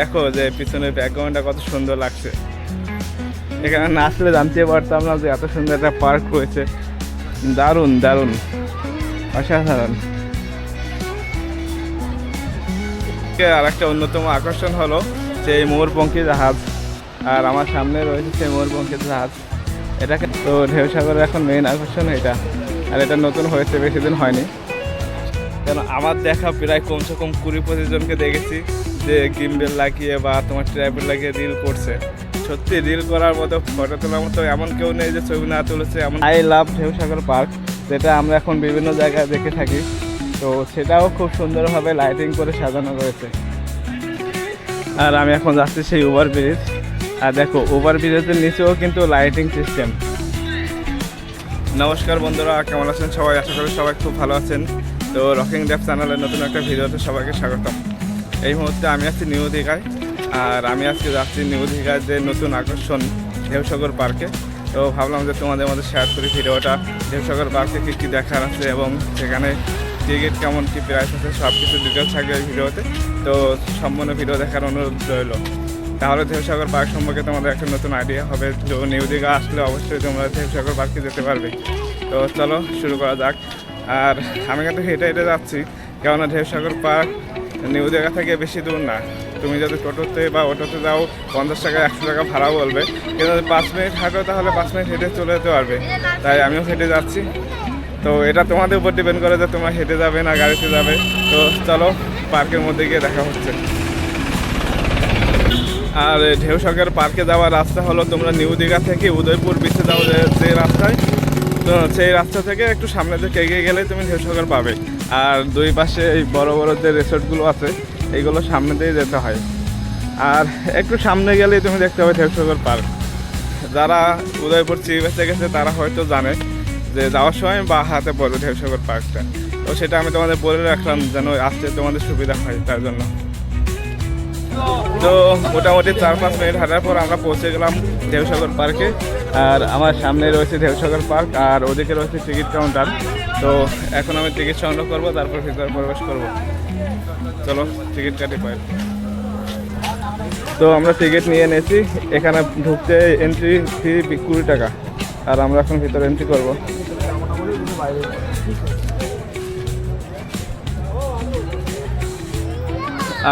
দেখো যে পিছনের ব্যাকগ্রাউন্ডটা কত সুন্দর লাগছে। এখানে না আসলে জানতে পারতাম না যে এত সুন্দর একটা পার্ক রয়েছে। দারুণ দারুণ। অসাধারণ। আর একটা অন্যতম আকর্ষণ হলো সেই মোরপঙ্খী জাহাজ। আর আমার সামনে রয়েছে সেই মোরপঙ্খী জাহাজ। এটাকে তো ঢেউ সাগরের এখন মেইন আকর্ষণ এটা। আর এটা নতুন হয়েছে, বেশি দিন হয়নি। কেন, আমার দেখা প্রায় কমসে কম কুড়ি পঁচিশ জনকে দেখেছি। যে গিম্বেল লাগিয়ে বা তোমার ট্র্যাপেল লাগিয়ে রিল করছে। সত্যি রিল করার মতো ফটো তোলার মতো এমন কেউ নেই যে ছবি না তুলেছে এমন আই লাভ ঢেউসাগর পার্ক যেটা আমরা এখন বিভিন্ন জায়গায় দেখে থাকি। তো সেটাও খুব সুন্দরভাবে লাইটিং করে সাজানো রয়েছে। আর আমি এখন যাচ্ছি সেই ওভার ব্রিজ আর দেখো ওভার ব্রিজের নিচেও কিন্তু লাইটিং সিস্টেম নমস্কার বন্ধুরা কেমন আছেন সবাই? আশা করি সবাই খুব ভালো আছেন। তো রকিং ড্যাপ চ্যানেলের নতুন একটা ভিডিওতে সবাইকে স্বাগতম। এই মুহূর্তে আমি আছি নিউ দীঘায়। আর আমি আজকে যাচ্ছি নিউ দীঘার যে নতুন আকর্ষণ ঢেউসাগর পার্কে। তো ভাবলাম যে তোমাদের মধ্যে শেয়ার করি ভিডিওটা। ঢেউসাগর পার্কে কী কী দেখার আছে এবং সেখানে টিকিট কেমন, কী প্রাইস আছে সব কিছু ডিটেলস থাকবে এই ভিডিওতে। তো সম্পূর্ণ ভিডিও দেখার অনুরোধ রইল। তাহলে ঢেউসাগর পার্ক সম্পর্কে তোমাদের একটা নতুন আইডিয়া হবে। তো নিউ দীঘা আসলে অবশ্যই তোমরা ঢেউসাগর পার্কে যেতে পারবে। তো চলো শুরু করা যাক। আর আমি কিন্তু হেঁটে হেঁটে যাচ্ছি। কেননা ঢেউসাগর পার্ক নিউ দীঘা থেকে বেশি দূর না। তুমি যদি টোটোতে বা অটোতে যাও, পঞ্চাশ টাকা, একশো টাকা ভাড়া বলবে। কিন্তু যদি পাঁচ মিনিট হাঁটো, তাহলে পাঁচ মিনিট হেঁটে চলে যেতে পারবে। তাই আমিও হেঁটে যাচ্ছি। তো এটা তোমাদের উপর ডিপেন্ড করে যে তোমরা হেঁটে যাবে না গাড়িতে যাবে। তো চলো, পার্কের মধ্যে গিয়ে দেখা হচ্ছে। আর ঢেউসাগর পার্কে যাওয়ার রাস্তা হলো তোমরা নিউ দীঘা থেকে উদয়পুর বিচে যাও যে রাস্তায়। তো সেই রাস্তা থেকে একটু সামনে দিকে এগিয়ে গেলে তুমি ঢেউসাগর পাবে। আর দুই পাশে এই বড় বড় যে রিসোর্টগুলো আছে, এইগুলো সামনে দিয়ে যেতে হয়। আর একটু সামনে গেলেই তুমি দেখতে পাবে ঢেউসাগর পার্ক। যারা উদয়পুর চি বেঁচে গেছে, তারা হয়তো জানে যে যাওয়ার সময় বা হাতে পড়বে ঢেউসাগর পার্কটা। তো সেটা আমি তোমাদের বলে রাখলাম যেন আসতে তোমাদের সুবিধা হয় তার জন্য। তো মোটামুটি চার পাঁচ মিনিট হাঁটার পর আমরা পৌঁছে গেলাম ঢেউসাগর পার্কে। আর আমার সামনে রয়েছে ঢেউসাগর পার্ক, আর ওদিকে রয়েছে টিকিট কাউন্টার। তো এখন আমি টিকিট সংগ্রহ করব, তারপর ভিতরে প্রবেশ করব। চলো টিকিট কাটি পাই। তো আমরা টিকিট নিয়ে এনেছি এখানে ঢুকতে এন্ট্রি ফি কুড়ি টাকা। আর আমরা এখন ভিতরে এন্ট্রি করব।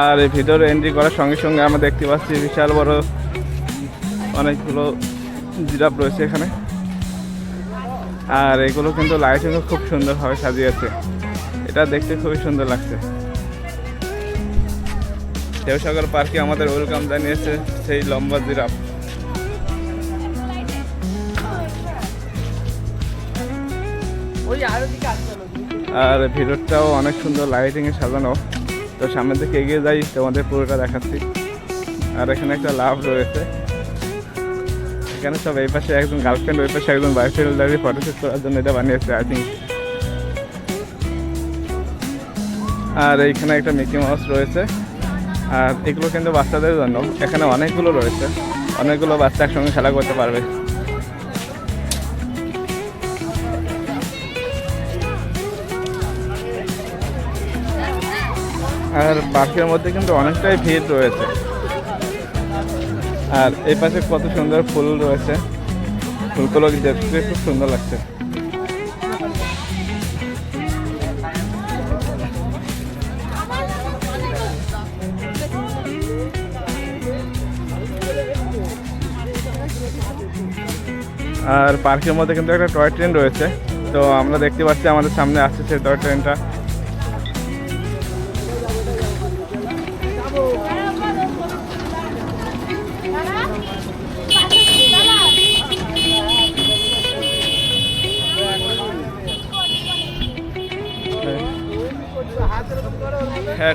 আর ভিতরে এন্ট্রি করার সঙ্গে সঙ্গে আমরা দেখতে পাচ্ছি বিশাল বড় অনেকগুলো জিরাফ রয়েছে এখানে। আর এগুলো কিন্তু লাইটিংও খুব সুন্দরভাবে সাজিয়েছে। এটা দেখতে খুবই সুন্দর লাগছে। দেবসাগর পার্কে আমাদের ওয়েলকাম জানিয়েছে সেই লম্বা জিরাফ। আর ভিতরটাও অনেক সুন্দর লাইটিংয়ে সাজানো। তো সামনের দিকে এগিয়ে যাই তোমাদের পুরোটা দেখাচ্ছি। আর এখানে একটা লাভ রয়েছে। এখানে সব এই পাশে একজন গার্লফ্রেন্ড ওই পাশে একজন বয়ফ্রেন্ড দাঁড়িয়ে ফটোশ্যুট করার জন্য এটা বানিয়েছে আই থিঙ্ক আর এইখানে একটা মিকি মাউস রয়েছে। আর এগুলো কিন্তু বাচ্চাদের জন্য, এখানে অনেকগুলো রয়েছে। অনেকগুলো বাচ্চা একসঙ্গে খেলা করতে পারবে। আর পার্কের মধ্যে কিন্তু অনেকটাই ভিড় রয়েছে। আর এই পাশে কত সুন্দর ফুল রয়েছে। ফুলগুলো দেখতে খুব সুন্দর লাগছে। আর পার্কের মধ্যে কিন্তু একটা টয় ট্রেন রয়েছে। তো আমরা দেখতে পাচ্ছি আমাদের সামনে আসছে সেই টয় ট্রেনটা।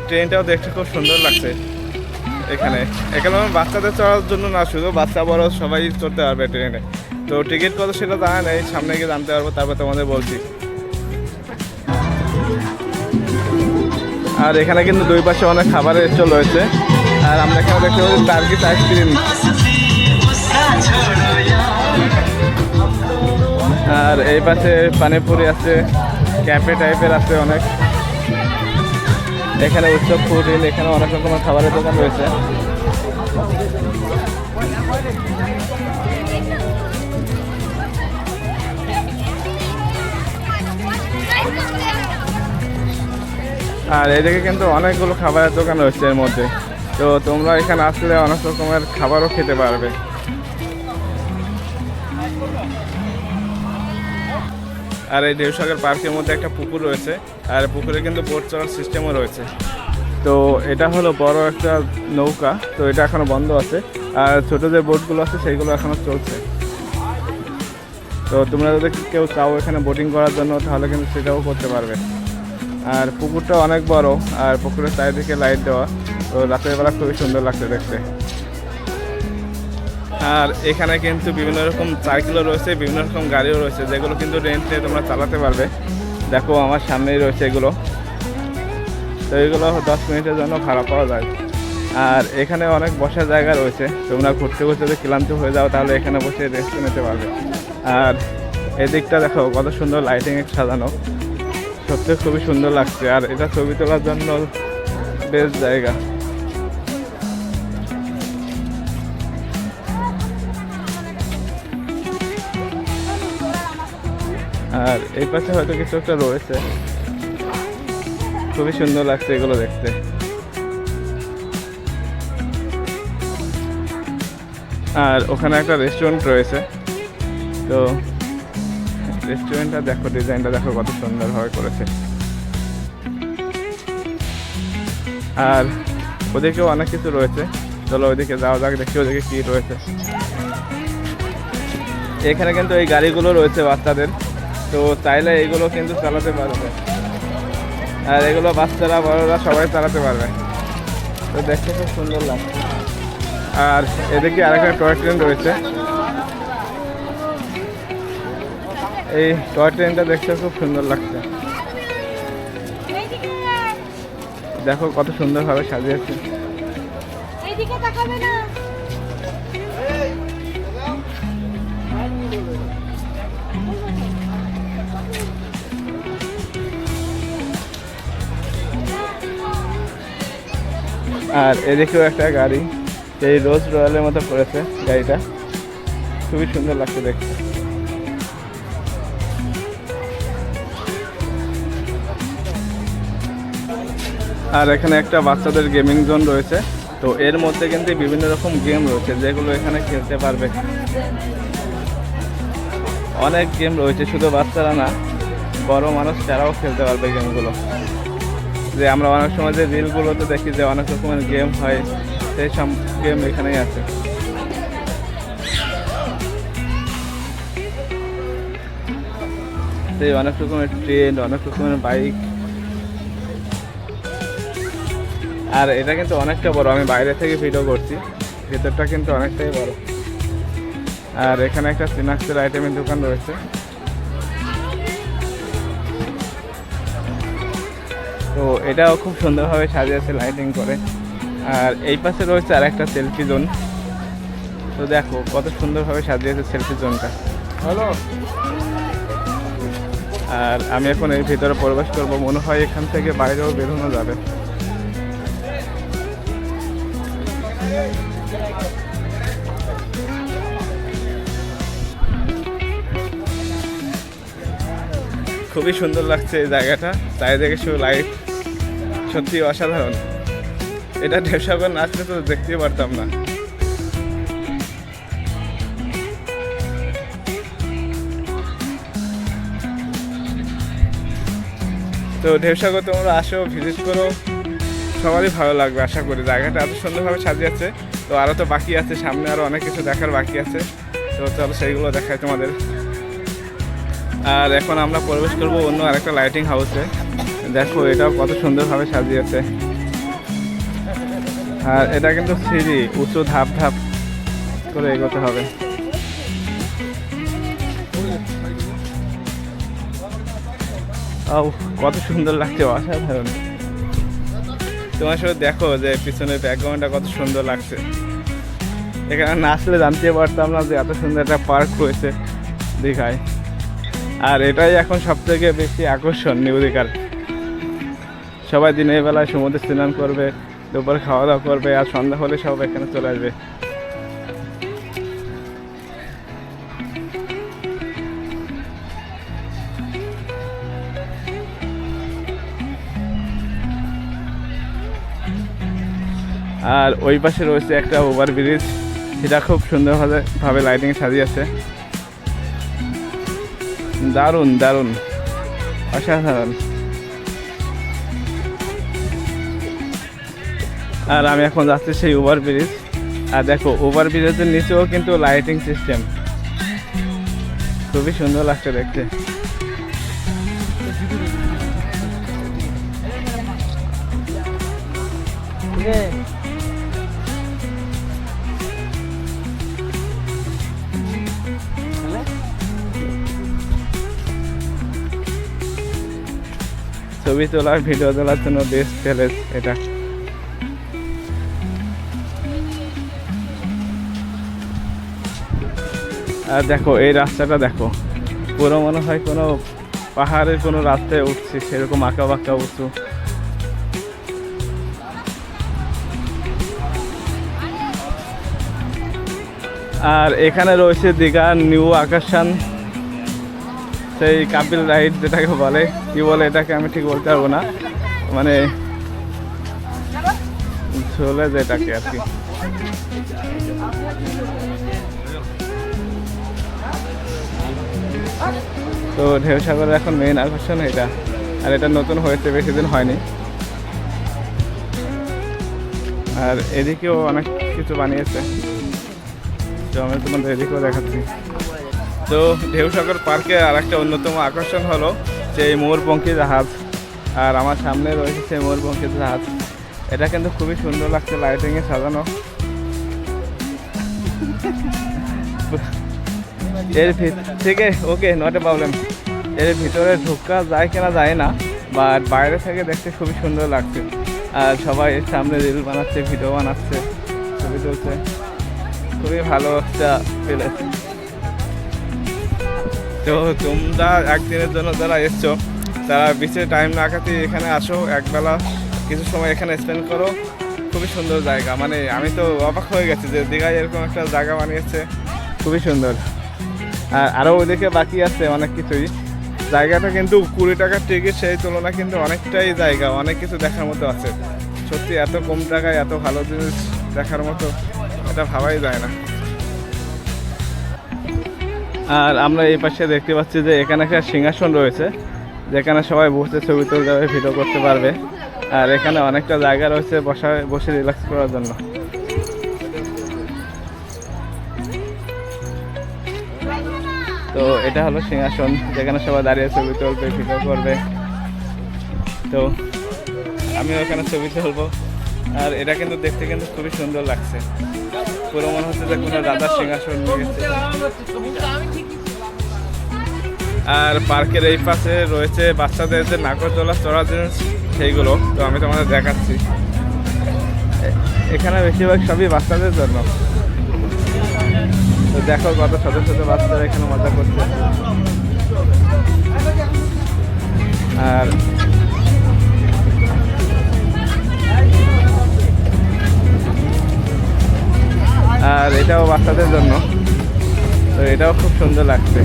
ট্রেনটাও দেখতে খুব সুন্দর লাগছে এখানে। এখানে বাচ্চাদের চড়ার জন্য না, শুধু বাচ্চা বড় সবাই চড়তে পারবে ট্রেনে। তো টিকিট কত সেটা জানা নেই, সামনে গিয়ে জানতে পারব, তারপর তোমাদের বলছি। আর এখানে কিন্তু দুই পাশে অনেক খাবারের স্টল রয়েছে। আর আমরা এখানে দেখতে পাচ্ছি টার্কিশ আইসক্রিম। আর এই পাশে পানিপুরি আছে, ক্যাফে টাইপের আছে অনেক। এখানে উৎসব ফুড এখানে অনেক রকমের খাবারের দোকান রয়েছে। আর এদিকে কিন্তু অনেকগুলো খাবারের দোকান রয়েছে এর মধ্যে। তো তোমরা এখানে আসলে অনেক রকমের খাবারও খেতে পারবে। আর এই ঢেউসাগর পার্কের মধ্যে একটা পুকুর রয়েছে, আর পুকুরে কিন্তু বোট চলার সিস্টেমও রয়েছে। তো এটা হলো বড় একটা নৌকা, তো এটা এখনও বন্ধ আছে, আর ছোট যে বোটগুলো আছে সেইগুলো এখনও চলছে। তো তোমরা যদি কেউ চাও এখানে বোটিং করার জন্য, তাহলে কিন্তু সেটাও করতে পারবে। আর পুকুরটা অনেক বড়, আর পুকুরের চারিদিকে লাইট দেওয়া, তো রাতের বেলা খুবই সুন্দর লাগছে দেখতে। আর এখানে কিন্তু বিভিন্ন রকম সাইকেলও রয়েছে, বিভিন্ন রকম গাড়িও রয়েছে, যেগুলো কিন্তু রেন্টে তোমরা চালাতে পারবে। দেখো আমার সামনেই রয়েছে এগুলো। তো এগুলো দশ মিনিটের জন্য ভাড়া পাওয়া যায়। আর এখানে অনেক বসার জায়গা রয়েছে। তোমরা ঘুরতে ঘুরতে যদি ক্লান্ত হয়ে যাও, তাহলে এখানে বসে রেস্ট নিতে পারবে। আর এদিকটা দেখো কত সুন্দর লাইটিং সাজানো। সত্যি খুবই সুন্দর লাগছে। আর এটা ছবি তোলার জন্য বেস্ট জায়গা। আর এই পাশে হয়তো কিছু একটা রয়েছে। খুবই সুন্দর লাগছে এগুলো দেখতে। আর ওখানে একটা রেস্টুরেন্ট রয়েছে। তো রেস্টুরেন্টটা দেখো ডিজাইনটা দেখো কত সুন্দরভাবে করেছে। আর ওদিকেও অনেক কিছু রয়েছে। চলো ওইদিকে যাওয়া যাক, দেখি ওদিকে কি রয়েছে। এখানে কিন্তু এই গাড়িগুলো রয়েছে বাচ্চাদের। তো চাইলে এগুলো কিন্তু চালাতে পারবে। আর এগুলো বাচ্চারা, বড়রা সবাই চালাতে পারবে। তো দেখতে খুব সুন্দর লাগছে। আর এদিকে আরেকটা টয় ট্রেন রয়েছে। এই টয় ট্রেনটা দেখতে খুব সুন্দর লাগছে। দেখো কত সুন্দরভাবে সাজিয়েছে। এইদিকে তাকাবে না। আর এদিকেও একটা গাড়ি এই রোজ রয়্যালের মতো করেছে গাড়িটা। খুবই সুন্দর লাগছে দেখতে। আর এখানে একটা বাচ্চাদের গেমিং জোন রয়েছে। তো এর মধ্যে কিন্তু বিভিন্ন রকম গেম রয়েছে, যেগুলো এখানে খেলতে পারবে। অনেক গেম রয়েছে, শুধু বাচ্চারা না, বড় মানুষ, তারাও খেলতে পারবে গেমগুলো। যে আমরা অনেক সময় যে রিলগুলোতে দেখি যে অনেক রকমের গেম হয়, সেই সব গেম এখানেই আছে। সেই অনেক রকমের ট্রেন অনেক রকমের বাইক আর এটা কিন্তু অনেকটা বড়, আমি বাইরে থেকে ভিডিও করছি, ভেতরটা কিন্তু অনেকটাই বড়। আর এখানে একটা সিনাক্সের আইটেমের দোকান রয়েছে। তো এটাও খুব সুন্দরভাবে সাজিয়েছে লাইটিং করে। আর এই পাশে রয়েছে আর একটা সেলফি জোন তো দেখো কত সুন্দরভাবে সাজিয়েছে সেলফি জোনটা হ্যালো। আর আমি এখন এর ভিতরে প্রবেশ করব। মনে হয় এখান থেকে বাইরেও বেরোনো যাবে। খুবই সুন্দর লাগছে এই জায়গাটা। চারিদিকে শুধু লাইট সত্যি অসাধারণ। এটা ঢেউসাগর না আসলে তো দেখতেই পারতাম না। তো ঢেউসাগর তোমরা আসো ভিজিট করো। সবারই ভালো লাগবে, আশা করি। জায়গাটা এত সুন্দরভাবে সাজিয়েছে। তো আরও তো বাকি আছে, সামনে আরও অনেক কিছু দেখার বাকি আছে। তো চলো সেইগুলো দেখাই তোমাদের। আর এখন আমরা প্রবেশ করব অন্য আরেকটা লাইটিং হাউসে দেখো, এটাও কত সুন্দরভাবে সাজিয়েছে। আর এটা কিন্তু সিঁড়ি, উঁচু ধাপ ধাপ করে এগোতে হবে। কত সুন্দর লাগছে, অসাধারণ। তোমার সাথে দেখো যে পিছনের ব্যাকগ্রাউন্ডটা কত সুন্দর লাগছে। এখানে না আসলে জানতে পারতাম না যে এত সুন্দর একটা পার্ক হয়েছে দীঘায়। আর এটাই এখন সব থেকে বেশি আকর্ষণ নিউ দীঘার। সবাই দিনের বেলায় সমুদ্রে স্নান করবে, দুপুর খাওয়া দাওয়া করবে, আর সন্ধ্যা হলে সব এখানে চলে আসবে। আর ওই পাশে রয়েছে একটা ওভার ব্রিজ সেটা খুব সুন্দরভাবে, ভাবে লাইটিং সাজিয়েছে দারুণ দারুণ, অসাধারণ। আর আমি এখন যাচ্ছি সেই ওভার ব্রিজ আর দেখো ওভার ব্রিজের নিচেও কিন্তু লাইটিং সিস্টেম খুবই সুন্দর লাগছে দেখতে। ছবি তোলার ভিডিও তোলার জন্য বেস্ট প্যালেস এটা। আর দেখো, এই রাস্তাটা দেখো। পুরো মনে হয় কোনো পাহাড়ের কোনো রাস্তায় উঠছে, সেরকম আঁকা বাঁকা উঁচু। আর এখানে রয়েছে দীঘার নিউ আকাশান। সেই কাপিল রাইড যেটাকে বলে, কি বলে এটাকে আমি ঠিক বলতে পারব না। মানে চলে যেটাকে আর কি। তো ঢেউ সাগরের এখন মেইন আকর্ষণ এটা। আর এটা নতুন হয়েছে, বেশি দিন হয়নি। আর এদিকেও অনেক কিছু বানিয়েছে। তো আমি তোমাদের এদিকেও দেখাচ্ছি। তো ঢেউসাগর পার্কে আর একটা অন্যতম আকর্ষণ হলো যে এই জাহাজ। আর আমার সামনে রয়েছে সেই মোরপঙ্খী জাহাজ। এটা কিন্তু খুবই সুন্দর লাগছে লাইটিংয়ে সাজানো। এর ঠিক আছে ওকে নট এ প্রবলেম এর ভিতরে ঢোকা যায় কিনা যায় না বাট বাইরে থেকে দেখতে খুবই সুন্দর লাগছে। আর সবাই সামনে রিল বানাচ্ছে ভিডিও বানাচ্ছে, ছবি তুলছে। খুবই ভালো একটা প্লেস তো তোমরা একদিনের জন্য যারা এসছো, তারা বিচে টাইম না কাটিয়ে এখানে আসো, একবেলা কিছু সময় এখানে স্পেন্ড করো। খুবই সুন্দর জায়গা মানে আমি তো অবাক হয়ে গেছি যে দীঘায় এরকম একটা জায়গা বানিয়েছে। খুবই সুন্দর। আর আরও ওইদিকে বাকি আছে অনেক কিছুই। জায়গাটা কিন্তু কুড়ি টাকার টিকিট সেই তুলনায় কিন্তু অনেকটাই জায়গা, অনেক কিছু দেখার মতো আছে। সত্যি এত কম টাকায় এত ভালো জিনিস দেখার মতো এটা ভাবাই যায় না। আর আমরা এই পাশে দেখতে পাচ্ছি যে এখানে একটা সিংহাসন রয়েছে, যেখানে সবাই বসে ছবি তুলতে পারবে ভিডিও করতে পারবে। আর এখানে অনেকটা জায়গা রয়েছে বসা বসে রিল্যাক্স করার জন্য। তো এটা হলো সিংহাসন, যেখানে সবাই দাঁড়িয়ে ছবি তুলবে, ভিডিও করবে। তো আমিও এখানে ছবি তুলবো। আর এটা কিন্তু দেখতে কিন্তু খুবই সুন্দর লাগছে। পুরো মনে হচ্ছে যে কোনো রাজার সিংহাসন আর পার্কের এই পাশে রয়েছে বাচ্চাদের যে নাগরদোলা চড়া জিনিস, সেইগুলো। তো আমি তোমাদের দেখাচ্ছি। এখানে বেশিরভাগ সবই বাচ্চাদের জন্য। তো দেখো কত ছোট ছোট বাচ্চারা এখানে মজা করছে। আর আর এটাও বাচ্চাদের জন্য। তো এটাও খুব সুন্দর লাগছে।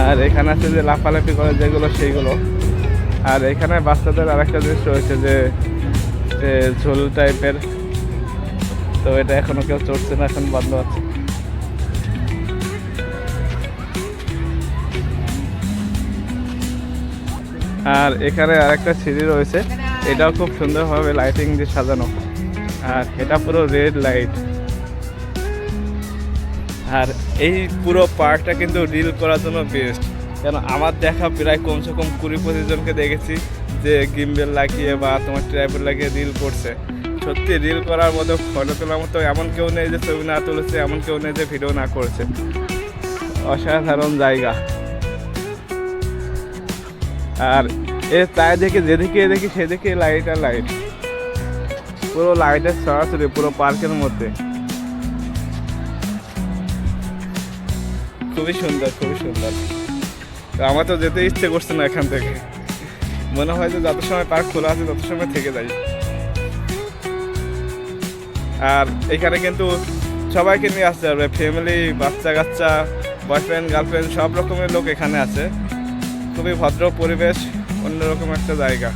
আর এখানে আছে যে লাফালাফি করে যেগুলো, সেইগুলো। আর এখানে বাচ্চাদের আরেকটা জিনিস রয়েছে যে ঝোল টাইপের তো এটা এখনও কেউ চড়ছে না, এখন বন্ধ আছে। আর এখানে আরেকটা সিঁড়ি রয়েছে। এটাও খুব সুন্দরভাবে লাইটিং দিয়ে সাজানো। আর এটা পুরো রেড লাইট আর এই পুরো পার্কটা কিন্তু রিল করার জন্য বেস্ট কেন আমার দেখা প্রায় কমসে কম কুড়ি পঁচিশ জনকে দেখেছি যে গিম্বেল লাগিয়ে বা তোমার ট্রাইপেল লাগিয়ে রিল করছে। সত্যি রিল করার মতো ফটো তোলার মতো এমন কেউ নেই যে ছবি না তুলেছে, এমন কেউ নেই যে ভিডিও না করছে। অসাধারণ জায়গা। আর এ তাই দেখে যেদিকে দেখি সেদিকে লাইট আর লাইট পুরো লাইটের সরাসরি, পুরো পার্কের মধ্যে। খুবই সুন্দর খুবই সুন্দর। আমার তো যেতে ইচ্ছে করছে না এখান থেকে। মনে হয় যে যত সময় পার্ক খোলা আছে, তত সময় থেকে যাই। আর এখানে কিন্তু সবাইকে নিয়ে আসতে পারবে ফ্যামিলি বাচ্চা কাচ্চা বয়ফ্রেন্ড গার্লফ্রেন্ড সব রকমের লোক এখানে আছে। খুবই ভদ্র পরিবেশ, অন্যরকম একটা জায়গা।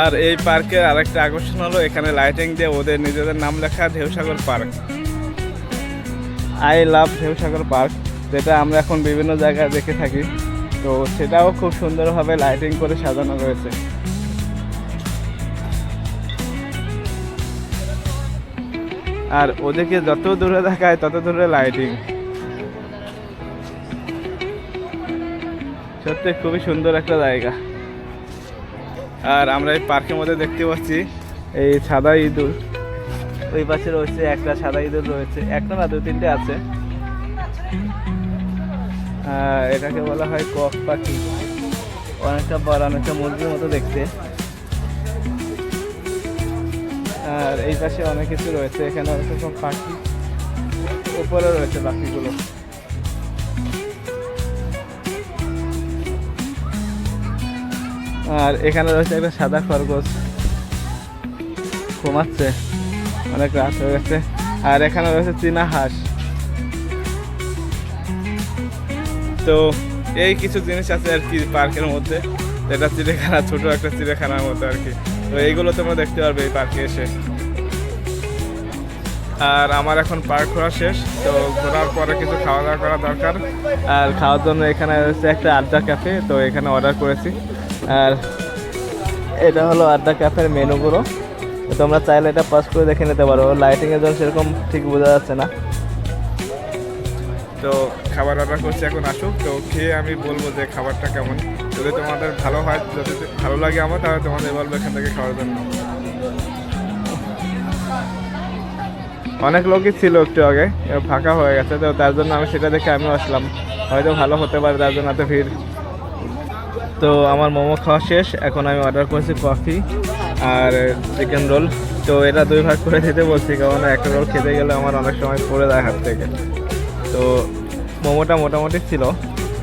আর এই পার্কের আরেকটা আকর্ষণ হলো, এখানে লাইটিং দিয়ে ওদের নিজেদের নাম লেখা Dheusagar park. I love Dheusagar park. যেটা আমরা এখন বিভিন্ন জায়গায় দেখে থাকি। তো সেটাও খুব সুন্দরভাবে লাইটিং করে সাজানো রয়েছে। আর ওদেরকে যত দূরে দেখায়, তত দূরে লাইটিং সত্যি খুবই সুন্দর একটা জায়গা। আর আমরা এই পার্কের মধ্যে দেখতে পাচ্ছি এই সাদা ইঁদুর। ওই পাশে রয়েছে একটা সাদা ইঁদুর রয়েছে। একটা না, দু, তিনটে আছে। এটাকে বলা হয় কক পাখি। অনেকটা বড়, অনেকটা মুরগির মতো দেখতে। আর এই পাশে অনেক কিছু রয়েছে, এখানে রয়েছে সব পাখি। উপরে রয়েছে পাখিগুলো। আর এখানে রয়েছে একটা সাদা খরগোশ। ঘুমাচ্ছে, অনেক রাত হয়ে গেছে। আর এখানে রয়েছে চীনা হাঁস। তো এই কিছু জিনিস আছে আর কি পার্কের মধ্যে। এটা চিড়িয়াখানা, ছোট একটা চিড়িয়াখানার মতো আর কি। তো এইগুলো তোমরা দেখতে পারবে এই পার্কে এসে। আর আমার এখন পার্ক ঘোরা শেষ, তো ঘোরার পরে কিছু খাওয়া দাওয়া করা দরকার। আর খাওয়ার জন্য এখানে রয়েছে একটা আড্ডা ক্যাফে, তো এখানে অর্ডার করেছি। আর এটা হলো আড্ডা ক্যাফের মেনুগুলো তোমরা চাইলে এটা পাস করে দেখে নিতে পারো। লাইটিংয়ের জন্য সেরকম ঠিক বোঝা যাচ্ছে না। তো খাবার অর্ডার করছি, এখন আসুক। তো খেয়ে আমি বলব যে খাবারটা কেমন। যদি তোমাদের ভালো হয়, যদি ভালো লাগে আমার, তাহলে তোমাদের বলব এখান থেকে খাওয়ার জন্য। অনেক লোকই ছিল একটু আগে ফাঁকা হয়ে গেছে, তো তার জন্য আমি সেটা দেখে আমিও আসলাম। হয়তো ভালো হতে পারে তার জন্য এত ভিড়। তো আমার মোমো খাওয়া শেষ, এখন আমি অর্ডার করেছি কফি আর চিকেন রোল তো এটা দুই ভাগ করে দিতে বলছি, কারণ একটা রোল খেতে গেলে আমার অনেক সময় পড়ে যায় হাত থেকে। তো মোমোটা মোটামুটি ছিল।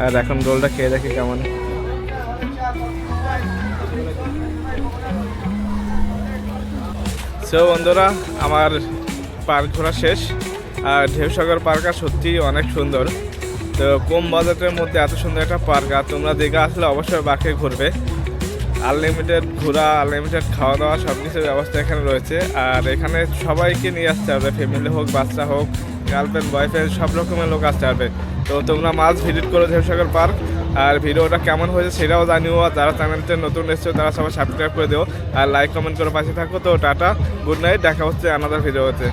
আর এখন রোলটা খেয়ে দেখি কেমন। সো বন্ধুরা, আমার পার্ক ঘোরা শেষ। আর ঢেউসাগর পার্ক আর সত্যিই অনেক সুন্দর। তো, কম বাজেটের মধ্যে এত সুন্দর একটা পার্ক আর তোমরা দীঘা আসলে অবশ্যই বাকে ঘুরবে। আনলিমিটেড ঘোরা আনলিমিটেড খাওয়া দাওয়া সব কিছুর ব্যবস্থা এখানে রয়েছে। আর এখানে সবাইকে নিয়ে আসতে হবে। ফ্যামিলি হোক, বাচ্চা হোক গার্লফ্রেন্ড বয়ফ্রেন্ড সব রকমের লোক আসতে পারবে তো তোমরা মাছ ভিজিট করো ঝেমসাগর পার্ক। আর ভিডিওটা কেমন হয়েছে সেটাও জানিও, আর যারা চ্যানেলটা নতুন এসছো, তারা সবাই সাবস্ক্রাইব করে দিও। আর লাইক কমেন্ট করে পাশে থাকো। তো টাটা গুড নাইট দেখা হচ্ছে আনাদার ভিডিওতে